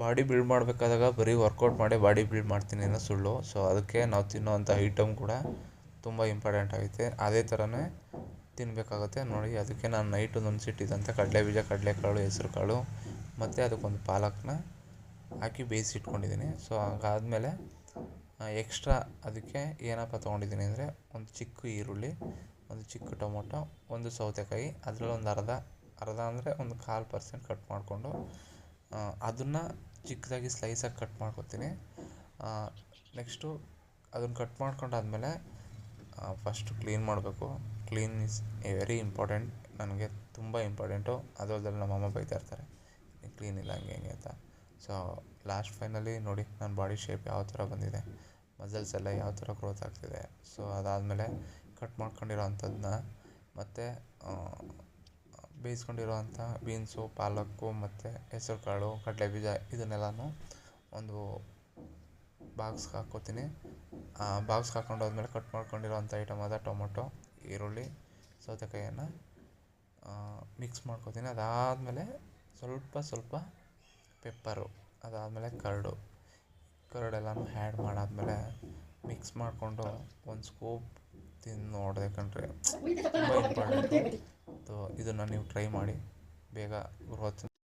Body build ಮಾಡಬೇಕಾದಾಗ ಬರೀ workout ಮಾಡಿ ಬಾಡಿ ಬಿಲ್ಡ್ ಮಾಡ್ತೀನಿ ಅನ್ನೋ ಸುಳ್ಳು. ಸೊ ಅದಕ್ಕೆ ನಾವು ತಿನ್ನುವಂಥ ಐಟಮ್ ಕೂಡ ತುಂಬ ಇಂಪಾರ್ಟೆಂಟ್ ಆಗುತ್ತೆ ಅದೇ ಥರನೇ ತಿನ್ನಬೇಕಾಗುತ್ತೆ ನೋಡಿ, ಅದಕ್ಕೆ ನಾನು ನೈಟು ಕಡಲೆ ಕಡಲೆಬೀಜ ಕಡಲೆಕಾಳು ಹೆಸ್ರುಕಾಳು ಮತ್ತು ಅದಕ್ಕೊಂದು ಪಾಲಕ್ನ ಹಾಕಿ ಬೇಯಿಸಿ ಇಟ್ಕೊಂಡಿದ್ದೀನಿ. ಸೊ ಹಂಗಾದ್ಮೇಲೆ ಎಕ್ಸ್ಟ್ರಾ ಅದಕ್ಕೆ ಏನಪ್ಪ ತೊಗೊಂಡಿದ್ದೀನಿ ಅಂದರೆ ಒಂದು ಚಿಕ್ಕ ಈರುಳ್ಳಿ, ಒಂದು ಚಿಕ್ಕ ಟೊಮೊಟೊ, ಒಂದು ಸೌತೆಕಾಯಿ, ಅದರಲ್ಲಿ ಒಂದು ಅರ್ಧ ಅರ್ಧ ಅಂದರೆ ಒಂದು ಕಾಲು ಪರ್ಸೆಂಟ್ ಕಟ್ ಮಾಡಿಕೊಂಡು ಅದನ್ನು ಚಿಕ್ಕದಾಗಿ ಸ್ಲೈಸಾಗಿ ಕಟ್ ಮಾಡ್ಕೊತೀನಿ. ನೆಕ್ಸ್ಟು ಅದನ್ನು ಕಟ್ ಮಾಡ್ಕೊಂಡಾದ್ಮೇಲೆ ಫಸ್ಟು ಕ್ಲೀನ್ ಮಾಡಬೇಕು. ಕ್ಲೀನ್ ಇಸ್ ವೆರಿ ಇಂಪಾರ್ಟೆಂಟ್ ನನಗೆ ತುಂಬ ಇಂಪಾರ್ಟೆಂಟು ಅದು ಅಲ್ಲದೆ ನಮ್ಮಮ್ಮ ಬೈತಾ ಇರ್ತಾರೆ ಕ್ಲೀನ್ ಇಲ್ಲ, ಹಂಗೆ, ಹಿಂಗೆ ಅಂತ. ಸೊ ಲಾಸ್ಟ್ ಫೈನಲಿ ನೋಡಿ ನನ್ನ ಬಾಡಿ ಶೇಪ್ ಯಾವ ಥರ ಬಂದಿದೆ ಮಸಲ್ಸ್ ಎಲ್ಲ ಯಾವ ಥರ ಗ್ರೋತ್ ಆಗ್ತಿದೆ. ಸೊ ಅದಾದಮೇಲೆ ಕಟ್ ಮಾಡ್ಕೊಂಡಿರೋ ಅಂಥದ್ದನ್ನ ಮತ್ತು ಬೇಯಿಸ್ಕೊಂಡಿರೋವಂಥ ಬೀನ್ಸು, ಪಾಲಕ್ಕು ಮತ್ತು ಕಡಲೆ ಬೀಜ ಇದನ್ನೆಲ್ಲನೂ ಒಂದು ಬಾಕ್ಸ್ಗೆ ಹಾಕ್ಕೋತೀನಿ. ಆ, ಬಾಕ್ಸ್ಗೆ ಹಾಕೊಂಡಾದ್ಮೇಲೆ ಕಟ್ ಮಾಡ್ಕೊಂಡಿರೋವಂಥ ಐಟಮ್ ಆದ ಟೊಮೊಟೊ, ಈರುಳ್ಳಿ, ಸೌತೆಕಾಯಿಯನ್ನು ಮಿಕ್ಸ್ ಮಾಡ್ಕೋತೀನಿ. ಅದಾದಮೇಲೆ ಸ್ವಲ್ಪ ಸ್ವಲ್ಪ ಪೆಪ್ಪರು, ಅದಾದಮೇಲೆ ಕರಡು. ಕರ್ಡೆಲ್ಲನೂ ಆ್ಯಡ್ ಮಾಡಾದಮೇಲೆ ಮಿಕ್ಸ್ ಮಾಡಿಕೊಂಡು ಒಂದು ಸ್ಕೂಪ್ ತಿಂದು ನೋಡಿದೆ ಕಣ್ರಿ. ತುಂಬ ಇಂಪಾರ್ಟೆಂಟು ಇದನ್ನು ನೀವು ಟ್ರೈ ಮಾಡಿ ಬೇಗ ಗ್ರೋತ್